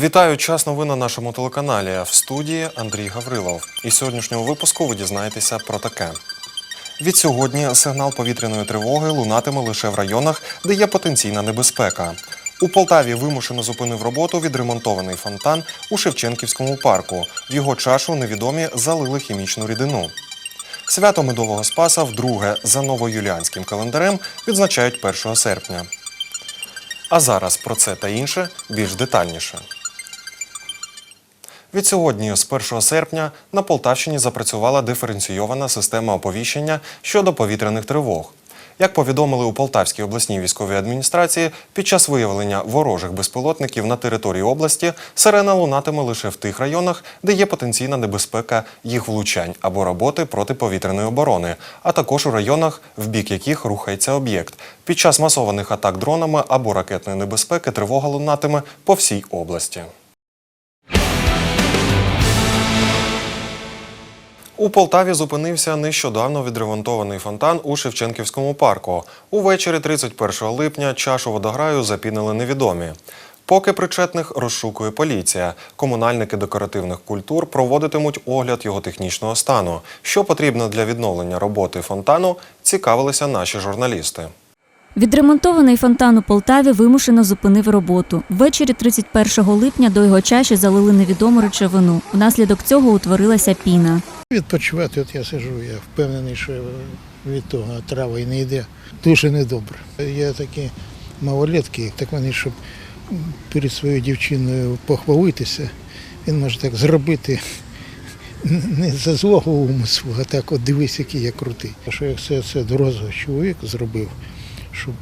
Вітаю час новин на нашому телеканалі. В студії Андрій Гаврилов. І сьогоднішнього випуску ви дізнаєтеся про таке. Від сьогодні сигнал повітряної тривоги лунатиме лише в районах, де є потенційна небезпека. У Полтаві вимушено зупинив роботу відремонтований фонтан у Шевченківському парку. В його чашу невідомі залили хімічну рідину. Свято Медового Спаса вдруге за новоюліанським календарем відзначають 1 серпня. А зараз про це та інше більш детальніше. Від сьогодні, з 1 серпня, на Полтавщині запрацювала диференційована система оповіщення щодо повітряних тривог. Як повідомили у Полтавській обласній військовій адміністрації, під час виявлення ворожих безпілотників на території області сирена лунатиме лише в тих районах, де є потенційна небезпека їх влучань або роботи протиповітряної оборони, а також у районах, в бік яких рухається об'єкт. Під час масованих атак дронами або ракетної небезпеки тривога лунатиме по всій області. У Полтаві зупинився нещодавно відремонтований фонтан у Шевченківському парку. Увечері 31 липня чашу водограю запінили невідомі. Поки причетних розшукує поліція, комунальники декоративних культур проводитимуть огляд його технічного стану. Що потрібно для відновлення роботи фонтану, цікавилися наші журналісти. Відремонтований фонтан у Полтаві вимушено зупинив роботу. Ввечері 31 липня до його чаші залили невідому речовину. Внаслідок цього утворилася піна. Відпочивати, от я сижу, я впевнений, що від того трава і не йде. Дуже недобре. Я такі малолетки, так вони, щоб перед своєю дівчиною похвалитися, він може так зробити не за злого умислу, а так от дивись, який я крутий. Що як це, це дорослий чоловік зробив, щоб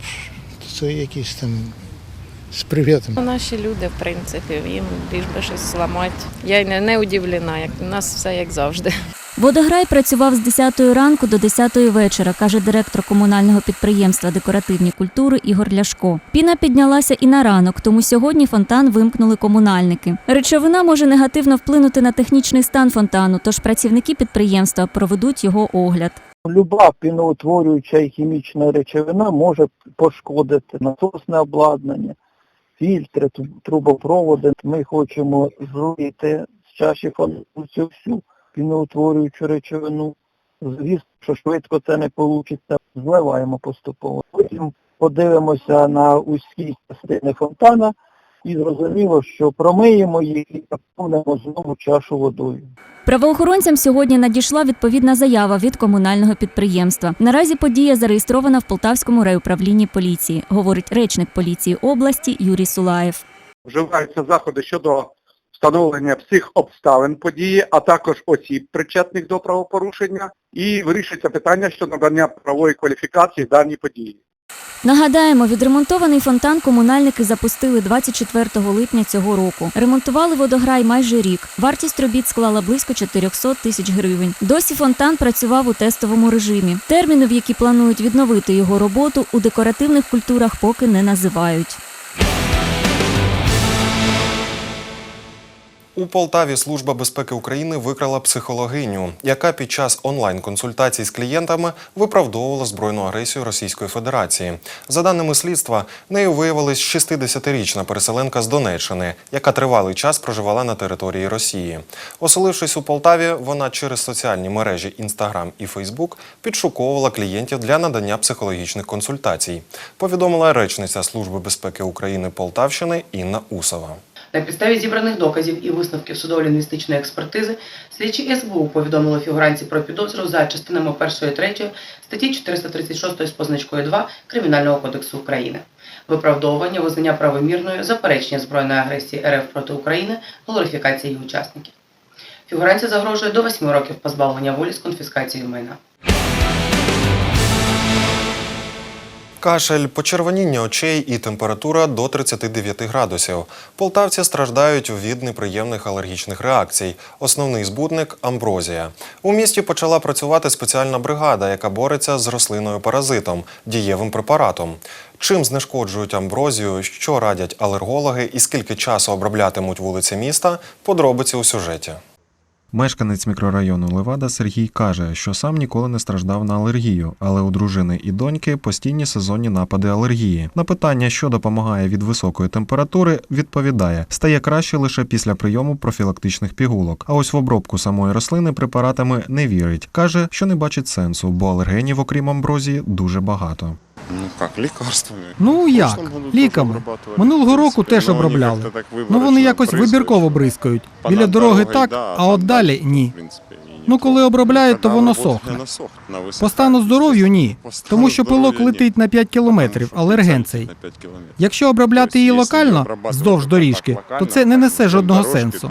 це якийсь там з привітом. Ну, Наші люди, в принципі, їм більш би щось зламати. Я й не, не удивлена, як у нас все як завжди. Водограй працював з 10 ранку до 10 вечора, каже директор комунального підприємства декоративні культури Ігор Ляшко. Піна піднялася і на ранок, тому сьогодні фонтан вимкнули комунальники. Речовина може негативно вплинути на технічний стан фонтану, тож працівники підприємства проведуть його огляд. Люба піноутворююча і хімічна речовина може пошкодити насосне обладнання, фільтри, трубопроводи. Ми хочемо злити з чаші цю всю піноутворюючу речовину. Звісно, що швидко це не вийде, зливаємо поступово. Потім подивимося на узькі частини фонтана і зрозуміло, що промиємо їх і наповнимо знову чашу водою. Правоохоронцям сьогодні надійшла відповідна заява від комунального підприємства. Наразі подія зареєстрована в Полтавському райуправлінні поліції, говорить речник поліції області Юрій Сулаєв. вживаються заходи щодо встановлення всіх обставин події, а також осіб, причетних до правопорушення, і вирішується питання щодо надання правової кваліфікації даній події. Нагадаємо, відремонтований фонтан комунальники запустили 24 липня цього року. Ремонтували водограй майже рік. Вартість робіт склала близько 400 тисяч гривень. Досі фонтан працював у тестовому режимі. Терміни, в які планують відновити його роботу, у декоративних культурах поки не називають. У Полтаві Служба безпеки України викрала психологиню, яка під час онлайн-консультацій з клієнтами виправдовувала збройну агресію Російської Федерації. За даними слідства, нею виявилась 60-річна переселенка з Донеччини, яка тривалий час проживала на території Росії. Оселившись у Полтаві, вона через соціальні мережі Інстаграм і Фейсбук підшуковувала клієнтів для надання психологічних консультацій. Повідомила речниця Служби безпеки України Полтавщини Інна Усова. На підставі зібраних доказів і висновків судово-лінгвістичної експертизи слідчі СБУ повідомили фігуранці про підозру за частинами 1 і 3 статті 436 з позначкою 2 Кримінального кодексу України. Виправдовування, визнання правомірною, заперечення збройної агресії РФ проти України, глорифікація її учасників. Фігуранці загрожує до 8 років позбавлення волі з конфіскацією майна. Кашель, почервоніння очей і температура до 39 градусів. Полтавці страждають від неприємних алергічних реакцій. Основний збудник амброзія. У місті почала працювати спеціальна бригада, яка бореться з рослиною паразитом, дієвим препаратом. Чим знешкоджують амброзію, що радять алергологи і скільки часу оброблятимуть вулиці міста? Подробиці у сюжеті. Мешканець мікрорайону Левада Сергій каже, що сам ніколи не страждав на алергію, але у дружини і доньки постійні сезонні напади алергії. На питання, що допомагає від високої температури, відповідає: стає краще лише після прийому профілактичних пігулок. А ось в обробку самої рослини препаратами не вірить. каже, що не бачить сенсу, бо алергенів, окрім амброзії, дуже багато. Ну как, лекарствами. Ну як? Ліками. Минулого року теж обробляли. Ну вони якось вибірково бризкають. Біля дороги так, а от далі ні. Ну коли обробляють, то воно сохне. не По стану здоров'ю ні. Тому що пилок летить на 5 кілометрів, алерген цей. на 5 кілометрів. Якщо обробляти Тобто, її локально, вздовж доріжки, то це не несе жодного сенсу.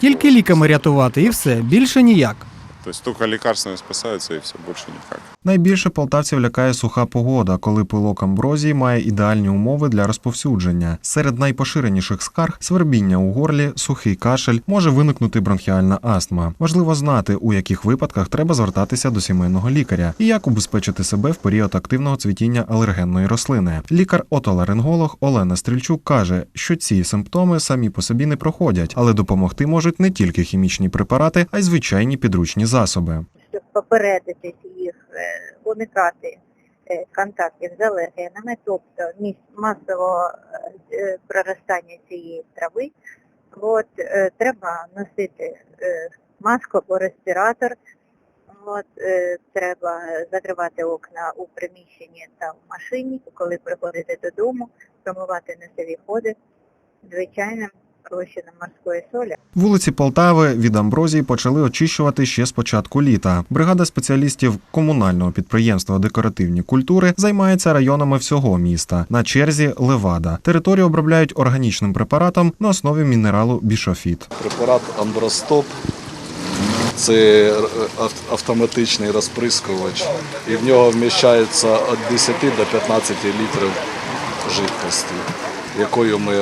Тільки ліками рятувати і все, більше ніяк. Тобто тільки лікарствами спасаються і все, більше ніяк. Найбільше полтавців лякає суха погода, коли пилок амброзії має ідеальні умови для розповсюдження. Серед найпоширеніших скарг свербіння у горлі, сухий кашель, може виникнути бронхіальна астма. Важливо знати, у яких випадках треба звертатися до сімейного лікаря і як убезпечити себе в період активного цвітіння алергенної рослини. Лікар-отоларинголог Олена Стрільчук каже, що ці симптоми самі по собі не проходять, але допомогти можуть не тільки хімічні препарати, а й звичайні підручні засоби. щоб попередити їх, е, уникати е, контактів з алергенами, тобто місць масового е, проростання цієї трави, от, е, треба носити е, маску або респіратор, от, е, треба закривати окна у приміщенні та в машині, коли приходите додому, промивати носові ходи. Звичайним розчином морської солі. Вулиці Полтави від амброзії почали очищувати ще з початку літа. Бригада спеціалістів комунального підприємства декоративні культури займається районами всього міста. На черзі Левада. Територію обробляють органічним препаратом на основі мінералу бішофіт. Препарат Амбростоп це автоматичний розприскувач, і в нього вміщається від 10 до 15 літрів жидкості, якою ми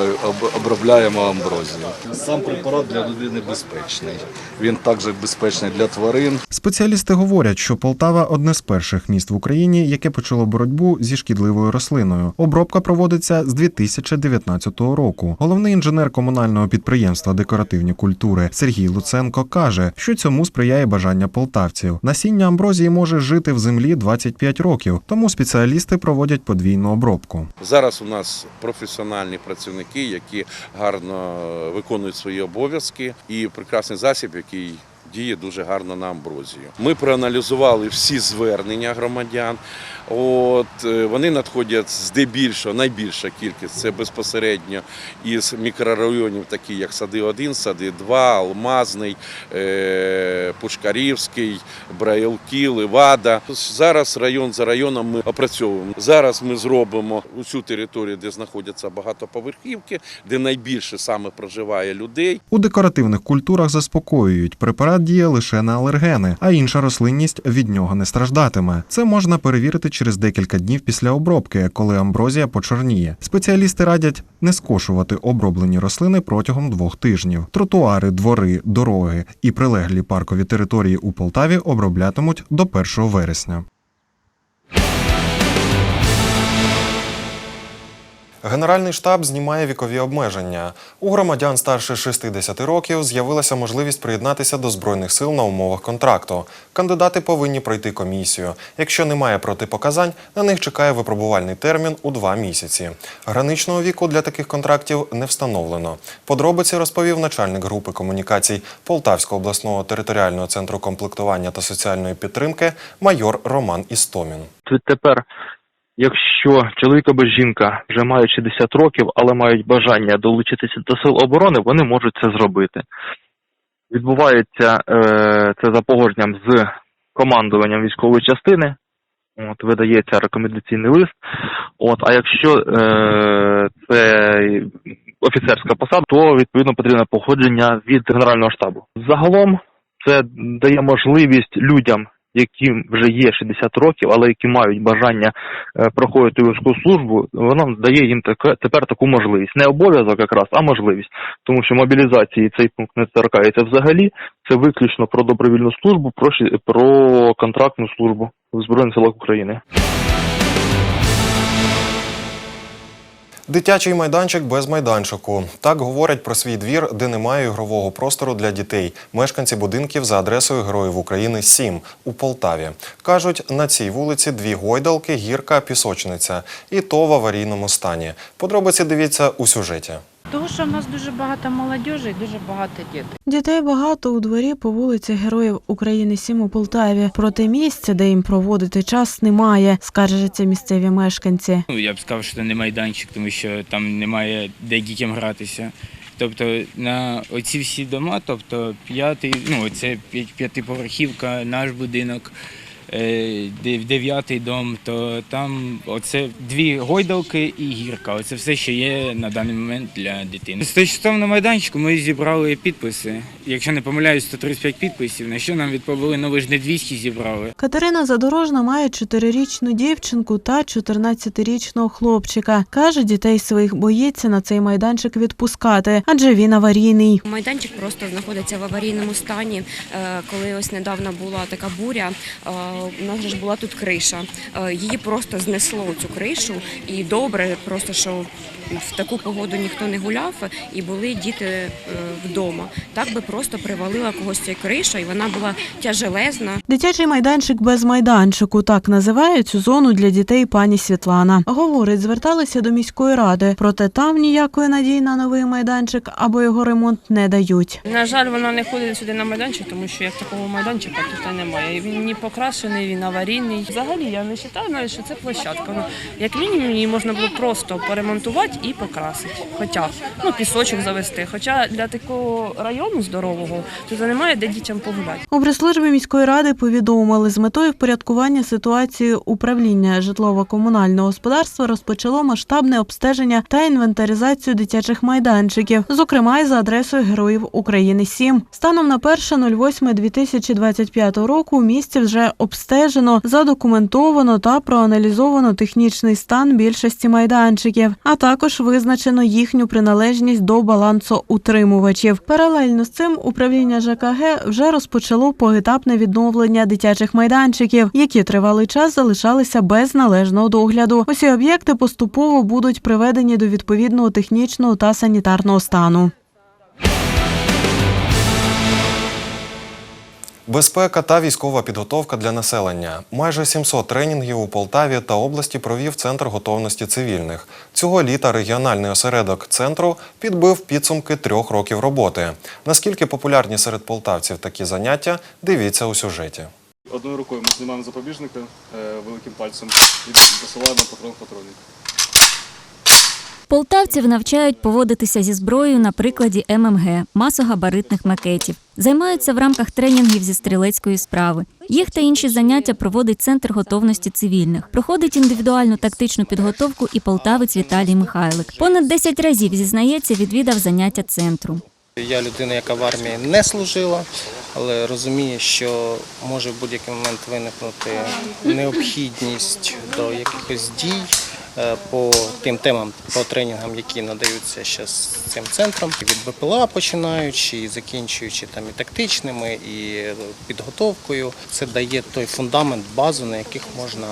обробляємо амброзію. Сам препарат для людини безпечний. Він також безпечний для тварин. Спеціалісти говорять, що Полтава одне з перших міст в Україні, яке почало боротьбу зі шкідливою рослиною. Обробка проводиться з 2019 року. Головний інженер комунального підприємства декоративні культури Сергій Луценко каже, що цьому сприяє бажання полтавців. Насіння амброзії може жити в землі 25 років, тому спеціалісти проводять подвійну обробку. Зараз у нас професіональні працівники, які гарно виконують свої обов'язки, і прекрасний засіб, який діє дуже гарно на амброзію. Ми проаналізували всі звернення громадян. От е, вони надходять здебільшого, найбільша кількість це безпосередньо із мікрорайонів, такі як Сади 1, Сади 2, Алмазний, е, Пушкарівський, Браїлки, Левада. Зараз район за районом ми опрацьовуємо. Зараз ми зробимо усю територію, де знаходяться багатоповерхівки, де найбільше саме проживає людей. У декоративних культурах заспокоюють, препарат діє лише на алергени, а інша рослинність від нього не страждатиме. Це можна перевірити через декілька днів після обробки, коли амброзія почорніє. Спеціалісти радять не скошувати оброблені рослини протягом двох тижнів. Тротуари, двори, дороги і прилеглі паркові території у Полтаві оброблятимуть до 1 вересня. Генеральний штаб знімає вікові обмеження. У громадян старше 60 років з'явилася можливість приєднатися до збройних сил на умовах контракту. Кандидати повинні пройти комісію. Якщо немає протипоказань, на них чекає випробувальний термін у два місяці. Граничного віку для таких контрактів не встановлено. Подробиці розповів начальник групи комунікацій Полтавського обласного територіального центру комплектування та соціальної підтримки майор Роман Істомін. Тепер, якщо чоловік або жінка вже мають 60 років, але мають бажання долучитися до сил оборони, вони можуть це зробити. Відбувається е, це за погодженням з командуванням військової частини. От, видається рекомендаційний лист. От, а якщо е, це офіцерська посада, то відповідно потрібне походження від Генерального штабу. Загалом це дає можливість людям, яким вже є 60 років, але які мають бажання е, проходити військову службу, вона дає їм таке тепер таку можливість. Не обов'язок якраз, а можливість. Тому що мобілізації цей пункт не торкається взагалі. Це виключно про добровільну службу, про, про контрактну службу в Збройних силах України. Дитячий майданчик без майданчику. Так говорять про свій двір, де немає ігрового простору для дітей. Мешканці будинків за адресою Героїв України 7 у Полтаві. Кажуть, на цій вулиці дві гойдалки, гірка, пісочниця. І то в аварійному стані. Подробиці дивіться у сюжеті. Тому що в нас дуже багато молодіжі і дуже багато дітей. Дітей багато у дворі по вулиці Героїв України 7 у Полтаві. Проте місця, де їм проводити час, немає, скаржаться місцеві мешканці. Ну, я б сказав, що це не майданчик, тому що там немає де дітям гратися. Тобто на оці всі дома, тобто п'ятий, ну це п'ять- п'ятиповерхівка, наш будинок, дев'ятий дом, то там оце дві гойдалки і гірка. Оце все, що є на даний момент для дитини. Стосовно майданчику ми зібрали підписи. Якщо не помиляюсь, 135 підписів. На що нам відповіли, ну ви ж не 200 зібрали. Катерина Задорожна має чотирирічну дівчинку та 14-річного хлопчика. Каже, дітей своїх боїться на цей майданчик відпускати, адже він аварійний. Майданчик просто знаходиться в аварійному стані. Е, Коли ось недавно була така буря, е, у нас ж була тут криша. Е, Її просто знесло цю кришу, і добре, просто що в таку погоду ніхто не гуляв, і були діти е, вдома. Так би просто привалила когось ця криша, і вона була тяжелезна. Дитячий майданчик без майданчику так називає цю зону для дітей пані Світлана. Говорить, зверталися до міської ради, проте там ніякої надії на новий майданчик або його ремонт не дають. На жаль, вона не ходить сюди на майданчик, тому що як такого майданчика тут немає. Він не покрашений, він аварійний. Взагалі я не вважаю, що це площадка. Ну, як мінімум, її можна було просто поремонтувати і покрасити. Хоча ну пісочок завести. Хоча для такого району здорового тут немає де дітям погуляти. У прес-службі міської ради повідомили, з метою впорядкування ситуації управління житлово-комунального господарства розпочало масштабне обстеження та інвентаризацію дитячих майданчиків, зокрема й за адресою Героїв України 7. Станом на 1.08.2025 року у місті вже обстежено, задокументовано та проаналізовано технічний стан більшості майданчиків, а також визначено їхню приналежність до балансу утримувачів. Паралельно з цим управління ЖКГ вже розпочало поетапне відновлення дитячих майданчиків, які тривалий час залишалися без належного догляду. Усі об'єкти поступово будуть приведені до відповідного технічного та санітарного стану. Безпека та військова підготовка для населення. Майже 700 тренінгів у Полтаві та області провів Центр готовності цивільних. Цього літа регіональний осередок центру підбив підсумки трьох років роботи. Наскільки популярні серед полтавців такі заняття, дивіться у сюжеті. Одною рукою ми знімаємо запобіжника е, великим пальцем і посилаємо патрон патронник. Полтавців навчають поводитися зі зброєю на прикладі ММГ масогабаритних макетів. Займаються в рамках тренінгів зі стрілецької справи. Їх та інші заняття проводить центр готовності цивільних. Проходить індивідуальну тактичну підготовку і полтавець Віталій Михайлик. Понад 10 разів зізнається, відвідав заняття центру. Я людина, яка в армії не служила, але розумію, що може в будь-який момент виникнути необхідність до якихось дій по тим темам, по тренінгам, які надаються зараз цим центром, від БПЛА починаючи і закінчуючи там і тактичними, і підготовкою. Це дає той фундамент, базу, на яких можна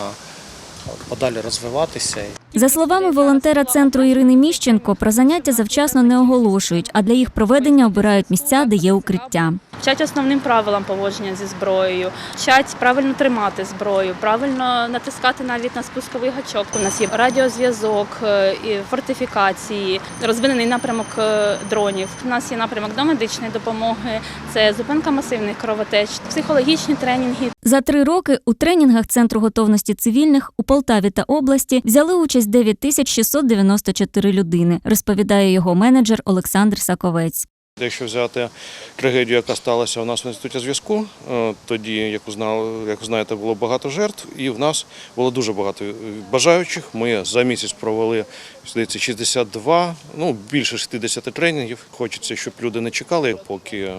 подалі розвиватися. За словами волонтера центру Ірини Міщенко, про заняття завчасно не оголошують, а для їх проведення обирають місця, де є укриття. Вчать основним правилам поводження зі зброєю, вчать правильно тримати зброю, правильно натискати навіть на спусковий гачок. У нас є радіозв'язок, е, фортифікації, розвинений напрямок е, дронів. У нас є напрямок до медичної допомоги, це зупинка масивних кровотеч, психологічні тренінги. За три роки у тренінгах Центру готовності цивільних у Полтаві та області взяли участь 9694 людини, розповідає його менеджер Олександр Саковець. Якщо взяти трагедію, яка сталася у нас в інституті зв'язку, е, тоді, як знали, як знаєте, було багато жертв, і в нас було дуже багато бажаючих. Ми за місяць провели здається, 62, ну більше 60 тренінгів. Хочеться, щоб люди не чекали, поки е,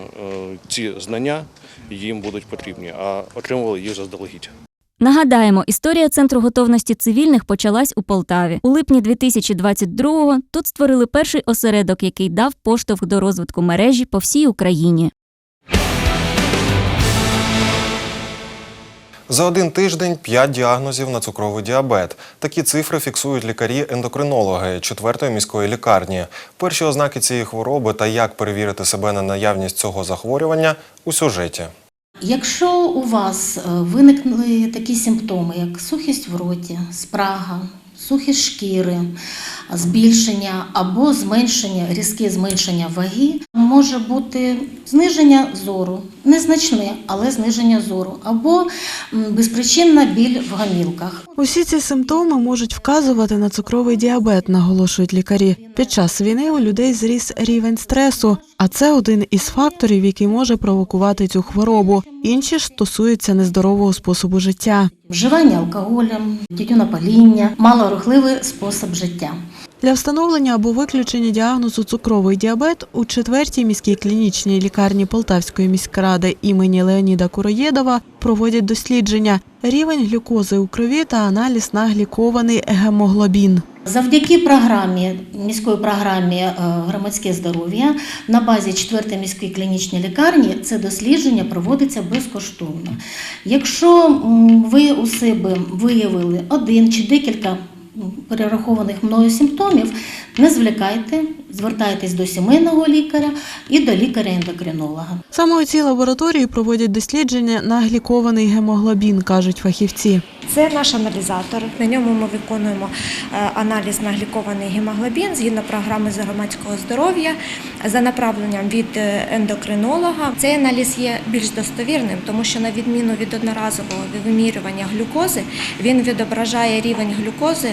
ці знання їм будуть потрібні, а отримували їх заздалегідь. Нагадаємо, історія центру готовності цивільних почалась у Полтаві. У липні 2022-го тут створили перший осередок, який дав поштовх до розвитку мережі по всій Україні. За один тиждень 5 діагнозів на цукровий діабет. Такі цифри фіксують лікарі-ендокринологи 4-ї міської лікарні. Перші ознаки цієї хвороби та як перевірити себе на наявність цього захворювання у сюжеті. Якщо у вас е, виникли такі симптоми, як сухість в роті, спрага, сухість шкіри, збільшення або зменшення, різке зменшення ваги, може бути зниження зору, незначне, але зниження зору, або безпричинна біль в гамілках. Усі ці симптоми можуть вказувати на цукровий діабет, наголошують лікарі. Під час війни у людей зріс рівень стресу, а це один із факторів, який може провокувати цю хворобу. Інші ж стосуються нездорового способу життя. Вживання алкоголем, тютюнопаління, малорухливий спосіб життя. Для встановлення або виключення діагнозу цукровий діабет у четвертій міській клінічній лікарні Полтавської міськради імені Леоніда Куроєдова проводять дослідження, рівень глюкози у крові та аналіз на глікований гемоглобін. Завдяки програмі міської програмі е, громадське здоров'я на базі 4-ї міської клінічної лікарні це дослідження проводиться безкоштовно. Якщо ви у себе виявили один чи декілька перерахованих мною симптомів, не звлякайте, звертайтесь до сімейного лікаря і до лікаря-ендокринолога. Саме у цій лабораторії проводять дослідження на глікований гемоглобін, кажуть фахівці. Це наш аналізатор. На ньому ми виконуємо е, аналіз на глікований гемоглобін згідно програми з громадського здоров'я за направленням від е, ендокринолога. Цей аналіз є більш достовірним, тому що на відміну від одноразового вимірювання глюкози, він відображає рівень глюкози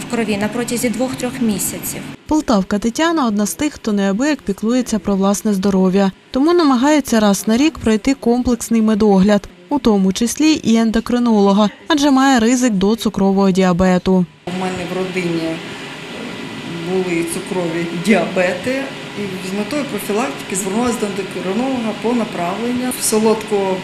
в крові на протязі 2-3 місяців. Полтавка Тетяна одна з тих, хто неабияк піклується про власне здоров'я, тому намагається раз на рік пройти комплексний медогляд, у тому числі і ендокринолога, адже має ризик до цукрового діабету. У мене в родині були цукрові діабети, і з метою профілактики звернулася до ендокринолога по направленню. Солодкого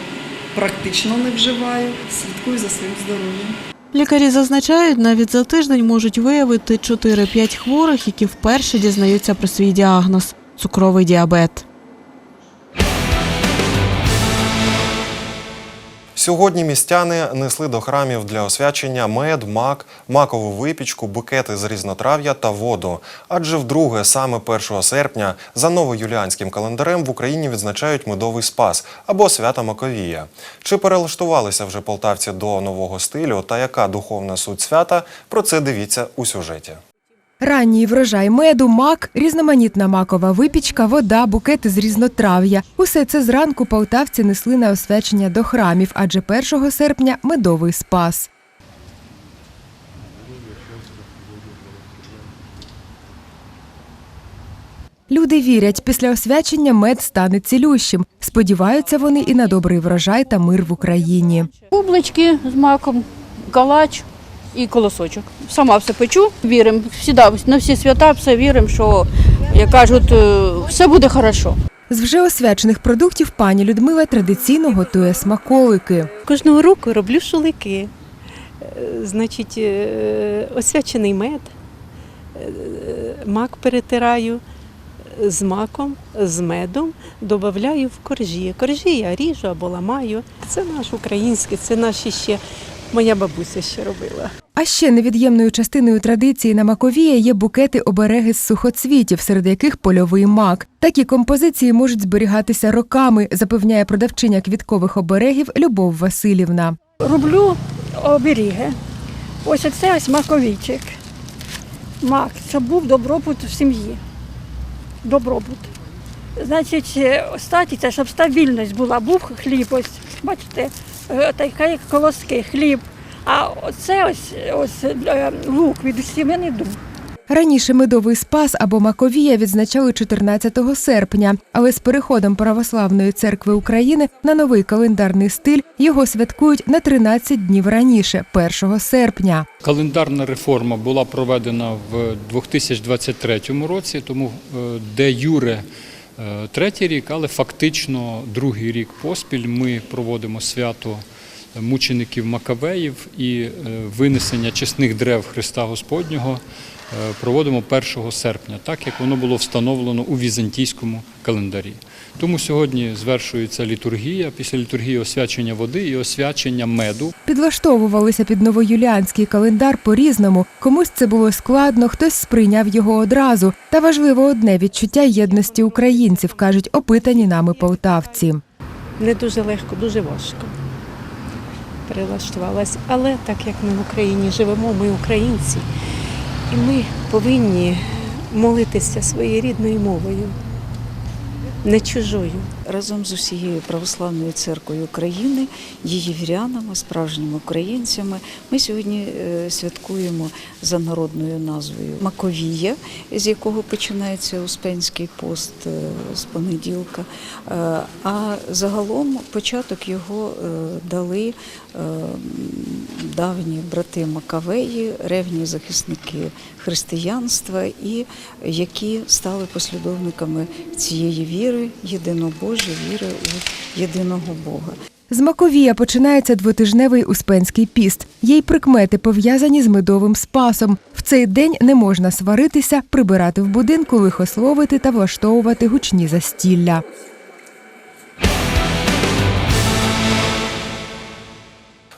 практично не вживаю, слідкую за своїм здоров'ям. Лікарі зазначають, навіть за тиждень можуть виявити 4-5 хворих, які вперше дізнаються про свій діагноз цукровий діабет. Сьогодні містяни несли до храмів для освячення мед, мак, макову випічку, букети з різнотрав'я та воду. Адже вдруге, саме 1 серпня, за новоюліанським календарем в Україні відзначають медовий спас або свята Маковія. Чи перелаштувалися вже полтавці до нового стилю та яка духовна суть свята? Про це дивіться у сюжеті. Ранній врожай меду, мак, різноманітна макова випічка, вода, букети з різнотрав'я. Усе це зранку полтавці несли на освячення до храмів, адже 1 серпня медовий спас. Люди вірять, після освячення мед стане цілющим. Сподіваються вони і на добрий врожай та мир в Україні. Бублички з маком, калач і колосочок. Сама все печу, віримо, на всі свята все віримо, що, як кажуть, е, все буде хорошо. З вже освячених продуктів пані Людмила традиційно готує смаколики. Кожного року роблю шулики. Е, Значить, е, освячений мед, мак перетираю з маком, з медом, додаю в коржі. Коржі я ріжу або ламаю. Це наш український, це наші ще моя бабуся ще робила. А ще невід'ємною частиною традиції на Маковія є букети обереги з сухоцвітів, серед яких польовий мак. Такі композиції можуть зберігатися роками, запевняє продавчиня квіткових оберегів Любов Васильівна. Роблю оберіги. Ось оце ось маковічик. Мак, це був добробут в сім'ї. Добробут. Значить, е, остаті це, щоб стабільність була. Був хліб, ось, бачите, е, така як колоски, хліб. А оце ось, ось е, лук від сімени дум. Раніше медовий спас або Маковія відзначали 14 серпня, але з переходом Православної церкви України на новий календарний стиль його святкують на 13 днів раніше, 1 серпня. Календарна реформа була проведена в 2023 році, тому е, де юре третій рік, але фактично другий рік поспіль ми проводимо свято мучеників Макавеїв і е, винесення чесних древ Христа Господнього е, проводимо 1 серпня, так як воно було встановлено у візантійському календарі. Тому сьогодні звершується літургія, після літургії освячення води і освячення меду. Підлаштовувалися під новоюліанський календар по-різному. Комусь це було складно, хтось сприйняв його одразу. Та важливо одне відчуття єдності українців, кажуть опитані нами полтавці. Не дуже легко, дуже важко. Перелаштувалась. Але так як ми в Україні живемо, ми українці, і ми повинні молитися своєю рідною мовою, не чужою. разом з усією православною церквою України, її вірянами, справжніми українцями. Ми сьогодні е, святкуємо за народною назвою Маковія, з якого починається Успенський пост е, з понеділка. Е, А загалом початок його дали давні брати Макавеї, ревні захисники християнства, і які стали послідовниками цієї віри, єдинобожі віри у єдиного Бога. З Маковія починається двотижневий успенський піст. Й прикмети пов'язані з медовим спасом. В цей день не можна сваритися, прибирати в будинку, лихословити та влаштовувати гучні застілля.